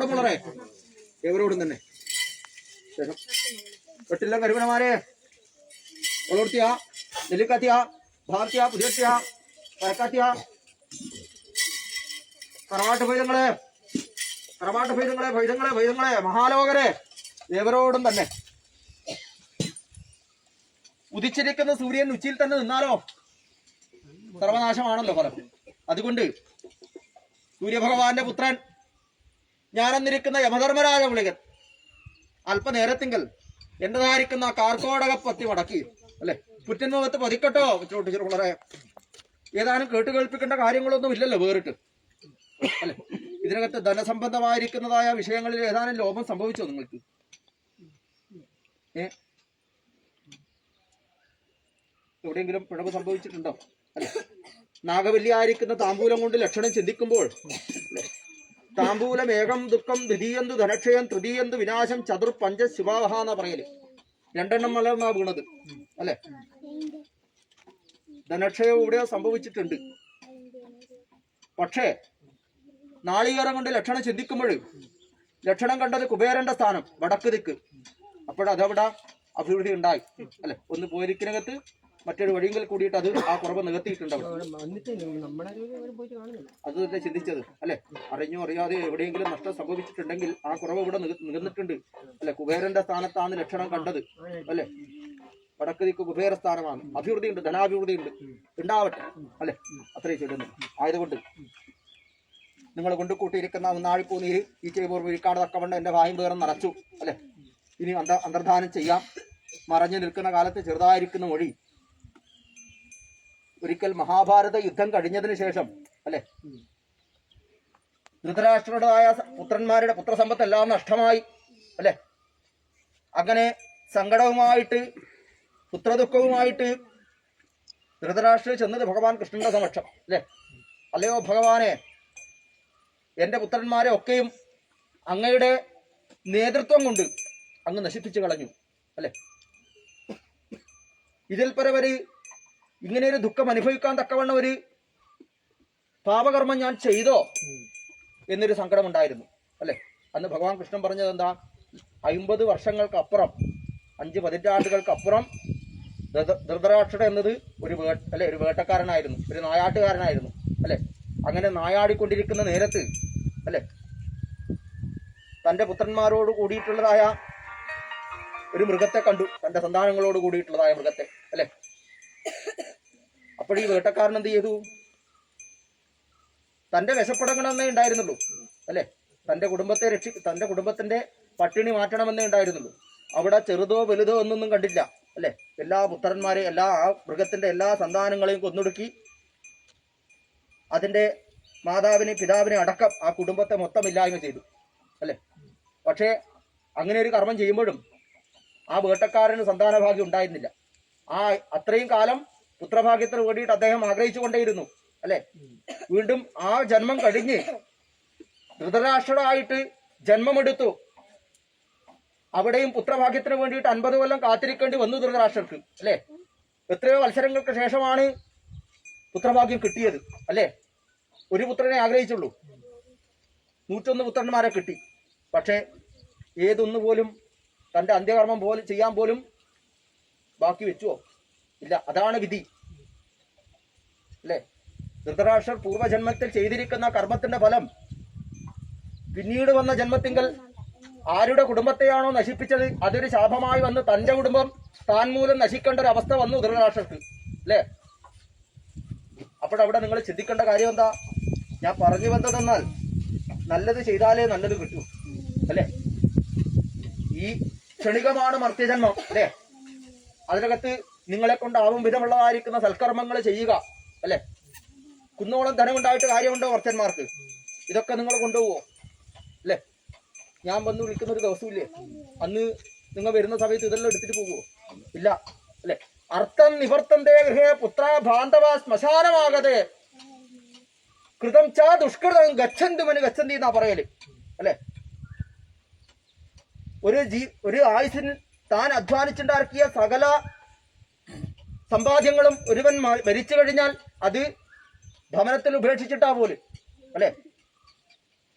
പുറപ്പെടും വളരെ എവരോടും തന്നെ? ശേഷം. വെട്ടില്ല കരുവണമാരെ വളർത്തിയ നെല്ലിക്കാത്തിയ ഭാർത്തിയ പുതിയത്തിയ പരക്കാത്തിയ തറവാട്ട് ഭൈതങ്ങളെ തറവാട്ട് ഭൈതങ്ങളെ ഭൈതങ്ങളെ ഭൈതങ്ങളെ മഹാലോകരെ. ഏവരോടും തന്നെ. ഉദിച്ചിരിക്കുന്ന സൂര്യൻ ഉച്ചയിൽ തന്നെ നിന്നാലോ? സർവനാശമാണല്ലോ ഫലം. അതുകൊണ്ട് സൂര്യഭഗവാന്റെ പുത്രൻ ഞാനെന്നിരിക്കുന്ന യമധർമ്മരാജ വിളികൻ അല്പനേരത്തിങ്കൽ എന്റേതായിരിക്കുന്ന കാർക്കോടക പത്തി മടക്കി അല്ലെ? പുറ്റൻമുഖത്ത് പതിക്കട്ടോ ചോട്ട് വളരെ ഏതാനും കേട്ട് കേൾപ്പിക്കേണ്ട കാര്യങ്ങളൊന്നും ഇല്ലല്ലോ വേറിട്ട്. അല്ലെ? ഇതിനകത്ത് ധനസംബന്ധമായിരിക്കുന്നതായ വിഷയങ്ങളിൽ ഏതാനും ലോപം സംഭവിച്ചോ നിങ്ങൾക്ക്? ഏ? എവിടെയെങ്കിലും പിഴവ് സംഭവിച്ചിട്ടുണ്ടോ? അല്ലെ? നാഗവല്ലിയായിരിക്കുന്ന താമ്പൂലം കൊണ്ട് ലക്ഷണം ചിന്തിക്കുമ്പോൾ? താമ്പൂലം ഏകം ദുഃഖം ദ്വിതീയന്തു ധനക്ഷയം തൃതീയന്തു വിനാശം ചതുർ പഞ്ച ശിവാഹ എന്നാ പറയൽ. രണ്ടെണ്ണം മലർന്നാ വീണത്. അല്ലെ? ധനക്ഷയം ഇവിടെ സംഭവിച്ചിട്ടുണ്ട്. പക്ഷേ നാളികേരം കൊണ്ട് ലക്ഷണം ചിന്തിക്കുമ്പോൾ ലക്ഷണം കണ്ടത് കുബേരന്റെ സ്ഥാനം വടക്ക് ദിക്ക്. അപ്പോഴതവിടെ? അഭിവൃദ്ധി ഉണ്ടായി. അല്ലെ? ഒന്ന് പോയിരിക്കിനകത്ത് മറ്റൊരു വഴിയെങ്കിൽ കൂടിയിട്ട് അത് ആ കുറവ് നികത്തിയിട്ടുണ്ടാവും. അത് തന്നെ ചിന്തിച്ചത്. അല്ലെ? അറിഞ്ഞോ അറിയാതെ എവിടെയെങ്കിലും നഷ്ടം സംഭവിച്ചിട്ടുണ്ടെങ്കിൽ ആ കുറവ് ഇവിടെ നിക- നികന്നിട്ടുണ്ട്. അല്ലെ? കുബേരന്റെ സ്ഥാനത്താണ് ലക്ഷണം കണ്ടത്. അല്ലെ? വടക്ക് ദിക്ക് കുബേര സ്ഥാനമാണ്. അഭിവൃദ്ധി ഉണ്ട് ധനാഭിവൃദ്ധി ഉണ്ട് ഉണ്ടാവട്ടെ. അല്ലെ? അത്രയും ചൊല്ലുന്നു. ആയതുകൊണ്ട് നിങ്ങൾ കൊണ്ടു കൂട്ടിയിരിക്കുന്ന ഒന്നാഴിപ്പൂ നീര് ഈ ചെയ്യുമ്പോൾ വിഴിക്കാട് തക്കവണ്ണം എന്റെ വായും വേറെ നിറച്ചു. അല്ലെ? ഇനി അന്ത അന്തർധാനം ചെയ്യാം. മറഞ്ഞു നിൽക്കുന്ന കാലത്ത് ചെറുതായിരിക്കുന്ന മൊഴി ഒരിക്കൽ മഹാഭാരത യുദ്ധം കഴിഞ്ഞതിന് ശേഷം അല്ലെ? ധൃതരാഷ്ട്രരുടേതായ പുത്രന്മാരുടെ പുത്രന്മാരുടെ പുത്രസമ്പത്തെല്ലാം നഷ്ടമായി അല്ലെ? അങ്ങനെ സങ്കടവുമായിട്ട് പുത്രദുഃഖവുമായിട്ട് ധൃതരാഷ്ട്ര ചെന്നത് ഭഗവാൻ കൃഷ്ണന്റെ സമക്ഷം അല്ലെ? അല്ലയോ ഭഗവാനെ എന്റെ പുത്രന്മാരെ ഒക്കെയും അങ്ങയുടെ നേതൃത്വം കൊണ്ട് അങ്ങ് നശിപ്പിച്ചു കളഞ്ഞു അല്ലെ? ഇതിൽ പരവര് ഇങ്ങനെ ഒരു ദുഃഖം അനുഭവിക്കാൻ തക്കവണ്ണം ഒരു പാപകർമ്മം ഞാൻ ചെയ്തോ എന്നൊരു സങ്കടമുണ്ടായിരുന്നു അല്ലെ? അന്ന് ഭഗവാൻ കൃഷ്ണൻ പറഞ്ഞത് എന്താ? അമ്പത് വർഷങ്ങൾക്കപ്പുറം അഞ്ച് പതിറ്റാണ്ടുകൾക്കപ്പുറം ധൃതരാക്ഷട എന്നത് ഒരു വേ അല്ലെ? ഒരു വേട്ടക്കാരനായിരുന്നു ഒരു നായാട്ടുകാരനായിരുന്നു അല്ലെ? അങ്ങനെ നായാടിക്കൊണ്ടിരിക്കുന്ന നേരത്ത് അല്ലെ? തന്റെ പുത്രന്മാരോട് കൂടിയിട്ടുള്ളതായ ഒരു മൃഗത്തെ കണ്ടു തന്റെ സന്താനങ്ങളോട് കൂടിയിട്ടുള്ളതായ മൃഗത്തെ. ഈ വേട്ടക്കാരൻ എന്ത് ചെയ്തു? തന്റെ വിശപ്പടങ്ങണമെന്നേ ഉണ്ടായിരുന്നുള്ളൂ അല്ലെ? തന്റെ കുടുംബത്തെ രക്ഷി തന്റെ കുടുംബത്തിന്റെ പട്ടിണി മാറ്റണമെന്നേ ഉണ്ടായിരുന്നുള്ളൂ. അവിടെ ചെറുതോ വലുതോ എന്നൊന്നും കണ്ടില്ല അല്ലെ? എല്ലാ പുത്രന്മാരെയും എല്ലാ ആ മൃഗത്തിന്റെ എല്ലാ സന്താനങ്ങളെയും കൊന്നൊടുക്കി അതിന്റെ മാതാവിനെ പിതാവിനെ അടക്കം ആ കുടുംബത്തെ മൊത്തം ഇല്ലായ്മ ചെയ്തു അല്ലെ? പക്ഷേ അങ്ങനെ ഒരു കർമ്മം ചെയ്യുമ്പോഴും ആ വേട്ടക്കാരന് സന്താനഭാഗ്യം ഉണ്ടായിരുന്നില്ല. ആ അത്രയും കാലം പുത്രഭാഗ്യത്തിന് വേണ്ടിയിട്ട് അദ്ദേഹം ആഗ്രഹിച്ചുകൊണ്ടേയിരുന്നു അല്ലെ? വീണ്ടും ആ ജന്മം കഴിഞ്ഞ് ധൃതരാഷ്ട്രായിട്ട് ജന്മമെടുത്തു. അവിടെയും പുത്രഭാഗ്യത്തിന് വേണ്ടിയിട്ട് അൻപത് കൊല്ലം കാത്തിരിക്കേണ്ടി വന്നു ധൃതരാഷ്ട്രർക്ക് അല്ലെ? എത്രയോ മത്സരങ്ങൾക്ക് ശേഷമാണ് പുത്രഭാഗ്യം കിട്ടിയത് അല്ലെ? ഒരു പുത്രനെ ആഗ്രഹിച്ചുള്ളൂ. നൂറ്റൊന്ന് പുത്രന്മാരെ കിട്ടി. പക്ഷേ ഏതൊന്നു പോലും തന്റെ അന്ത്യകർമ്മം പോലും ചെയ്യാൻ പോലും ബാക്കി വെച്ചുവോ? ഇല്ല അതാണ് വിധി. അല്ലേ? ധൃതരാഷ്ട്രർ പൂർവജന്മത്തിൽ ചെയ്തിരിക്കുന്ന കർമ്മത്തിന്റെ ഫലം. പിന്നീട് വന്ന ജന്മത്തിങ്കൽ ആരുടെ കുടുംബത്തെയാണോ നശിപ്പിച്ചത്? അതൊരു ശാപമായി വന്ന് തന്റെ കുടുംബം താൻ മൂലം നശിക്കേണ്ട ഒരു അവസ്ഥ വന്നു ധൃതരാഷ്ട്രർക്ക്. അല്ലേ? അപ്പോഴവിടെ നിങ്ങൾ ചിന്തിക്കേണ്ട കാര്യം എന്താ? ഞാൻ പറഞ്ഞു വന്നതെന്നാൽ നല്ലത് ചെയ്താലേ നല്ലത് കിട്ടൂ. അല്ലേ? ഈ ക്ഷണികമാണ് മർത്യജന്മം. അല്ലേ? അതിനകത്ത് നിങ്ങളെ കൊണ്ടാവും വിധമുള്ളതായിരിക്കുന്ന സൽക്കർമ്മങ്ങൾ ചെയ്യുക അല്ലെ? കുന്നോളം ധനമുണ്ടായിട്ട് കാര്യമുണ്ടോ വർച്ചന്മാർക്ക്? ഇതൊക്കെ നിങ്ങൾ കൊണ്ടുപോവോ അല്ലെ? ഞാൻ വന്ന് വിളിക്കുന്ന ഒരു ദിവസമില്ലേ? അന്ന് നിങ്ങൾ വരുന്ന സമയത്ത് ഇതെല്ലാം എടുത്തിട്ട് പോകുമോ ഇല്ല അല്ലെ? അർത്ഥം നിവർത്തന്തേ ഗൃഹേ പുത്ര ബാന്ധവ ശ്മശാനമാകതെ. കൃതം ചാ ദുഷ്കൃതം ഗച്ഛന്തുമന് ഗച്ഛന്തി എന്നാ പറയൽ അല്ലെ? ഒരു ജീ ഒരു ആയുസിന് താൻ അധ്വാനിച്ചുണ്ടാക്കിയ സകല സമ്പാദ്യങ്ങളും ഒരുവൻ മരിച്ചു കഴിഞ്ഞാൽ അത് ഭവനത്തിൽ ഉപേക്ഷിച്ചിട്ടാ പോലും അല്ലെ?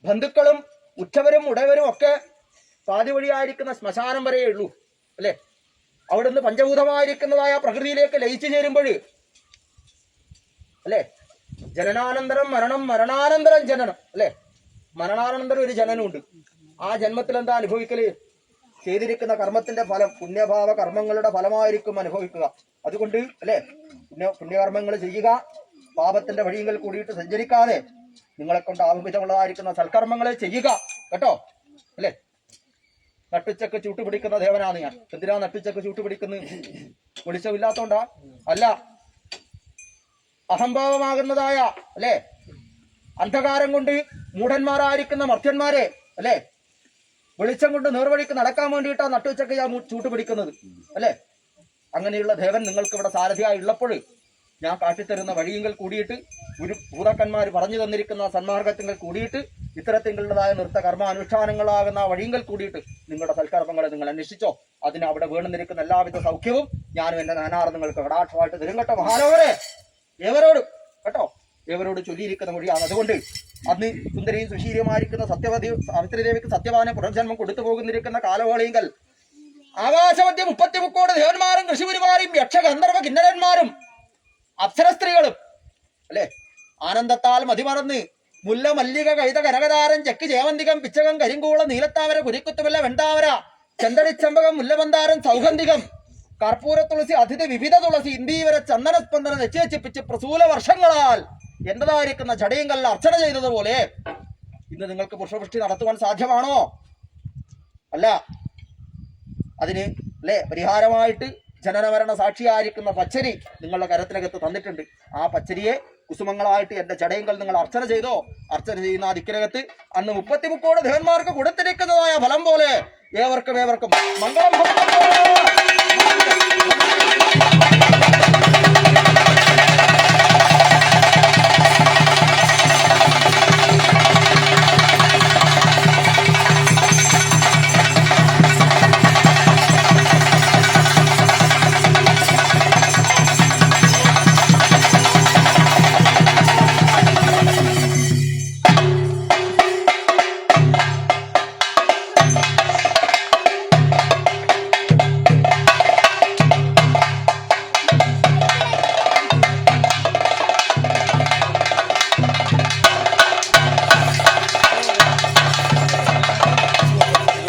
ബന്ധുക്കളും ഉച്ചവരും ഉടയവരും ഒക്കെ പാതി വഴിയായിരിക്കുന്ന ശ്മശാനം വരെയേ ഉള്ളൂ അല്ലേ? അവിടുന്ന് പഞ്ചഭൂതമായിരിക്കുന്നതായ പ്രകൃതിയിലേക്ക് ലയിച്ചു ചേരുമ്പോൾ അല്ലേ? ജനനാനന്തരം മരണം മരണാനന്തരം ജനനം അല്ലേ? മരണാനന്തരം ഒരു ജനനമുണ്ട് ആ ജന്മത്തിൽ എന്താ അനുഭവിക്കൽ? ചെയ്തിരിക്കുന്ന കർമ്മത്തിന്റെ ഫലം പുണ്യഭാവ കർമ്മങ്ങളുടെ ഫലമായിരിക്കും അനുഭവിക്കുക. അതുകൊണ്ട് അല്ലെ? പുണ്യ പുണ്യകർമ്മങ്ങൾ ചെയ്യുക പാപത്തിന്റെ വഴിയിൽ കൂടിയിട്ട് സഞ്ചരിക്കാതെ നിങ്ങളെ കൊണ്ട് ആവിധമുള്ളതായിരിക്കുന്ന സൽക്കർമ്മങ്ങളെ ചെയ്യുക. കേട്ടോ? അല്ലേ? നട്ടുച്ചക്ക് ചൂട്ടുപിടിക്കുന്ന ദേവനാണ് ഞാൻ. എന്തിനാ നട്ടുച്ചക്ക് ചൂട്ടുപിടിക്കുന്നത് വെളിച്ചമില്ലാത്തോണ്ടാ? അല്ല. അഹംഭാവമാകുന്നതായ അല്ലേ? അന്ധകാരം കൊണ്ട് മൂഢന്മാരായിരിക്കുന്ന മർത്യന്മാരെ അല്ലേ? വെളിച്ചം കൊണ്ട് നേർവഴിക്ക് നടക്കാൻ വേണ്ടിയിട്ടാണ് നട്ടുവച്ചൊക്കെ ഞാൻ ചൂട്ടുപിടിക്കുന്നത് അല്ലേ? അങ്ങനെയുള്ള ദേവൻ നിങ്ങൾക്ക് ഇവിടെ സാരഥിയായി ഉള്ളപ്പോൾ ഞാൻ കാട്ടിത്തരുന്ന വഴിയെങ്കിൽ കൂടിയിട്ട് ഒരു ഭൂതക്കന്മാർ പറഞ്ഞു തന്നിരിക്കുന്ന സന്മാർഗത്തിങ്ങൾ കൂടിയിട്ട് ഇത്തരത്തിലുള്ളതായ നൃത്ത കർമാനുഷ്ഠാനങ്ങളാകുന്ന വഴിയെങ്കിൽ കൂടിയിട്ട് നിങ്ങളുടെ സൽക്കർമ്മങ്ങളെ നിങ്ങൾ അന്വേഷിച്ചോ. അതിന് അവിടെ വീണുന്നിരിക്കുന്ന എല്ലാവിധ സൗഖ്യവും ഞാനും എന്റെ നാനാർ നിങ്ങൾക്ക് കടാക്ഷമായിട്ട് തരും കേട്ടോ. മഹാനവരെ ഏവരോടും കേട്ടോ? ഏവരോട് ചൊല്ലിയിരിക്കുന്ന മൊഴിയാണ്. അതുകൊണ്ട് അന്ന് സുന്ദരിയും സുശീലമായിരിക്കുന്ന സത്യവതി സാവിത്രിദേവിക്ക് സത്യവാന പുനർജന്മം കൊടുത്തു പോകുന്നിരിക്കുന്ന കാലവേളയെങ്കിൽ ആകാശമധ്യ മുപ്പത്തി മുക്കോട് ദേവന്മാരും ഋഷിപുരിമാരും യക്ഷ ഗന്ധർവ കിന്നരന്മാരും അപ്സര സ്ത്രീകളും അല്ലേ? ആനന്ദത്താൽ മതിമറന്ന് മുല്ല മല്ലിക കൈത കനകതാരം ചെക്ക് ജേവന്തികം പിച്ചകം കരിങ്കൂള നീലത്താവര കുരിക്കുത്തുമല്ല വെണ്ടാവര ചെന്തടിച്ചമ്പകം മുല്ലമന്താരം സൗഗന്ധികം കർപ്പൂര തുളസി അതിഥി വിവിധ തുളസി ഇന്ദീവര ചന്ദന സ്പന്ദന നിശ്ചയിച്ചിപ്പിച്ച് പ്രസൂല വർഷങ്ങളാൽ എന്റേതായിരിക്കുന്ന ചടയങ്കല്ല അർച്ചന ചെയ്തതുപോലെ ഇന്ന് നിങ്ങൾക്ക് പുഷ്പവൃഷ്ടി നടത്തുവാൻ സാധ്യമാണോ? അല്ല. അതിന് അല്ലേ? പരിഹാരമായിട്ട് ജനനമരണ സാക്ഷിയായിരിക്കുന്ന പച്ചരി നിങ്ങളുടെ കരത്തിനകത്ത് തന്നിട്ടുണ്ട്. ആ പച്ചരിയെ കുസുമങ്ങളായിട്ട് എന്റെ ചടയങ്ങൾ നിങ്ങൾ അർച്ചന ചെയ്തോ? അർച്ചന ചെയ്യുന്ന ആ ദിക്കിനകത്ത് അന്ന് മുപ്പത്തി മുക്കോട് ദേവന്മാർക്ക് കൊടുത്തിരിക്കുന്നതായ ഫലം പോലെ ഏവർക്കും ഏവർക്കും മംഗളം.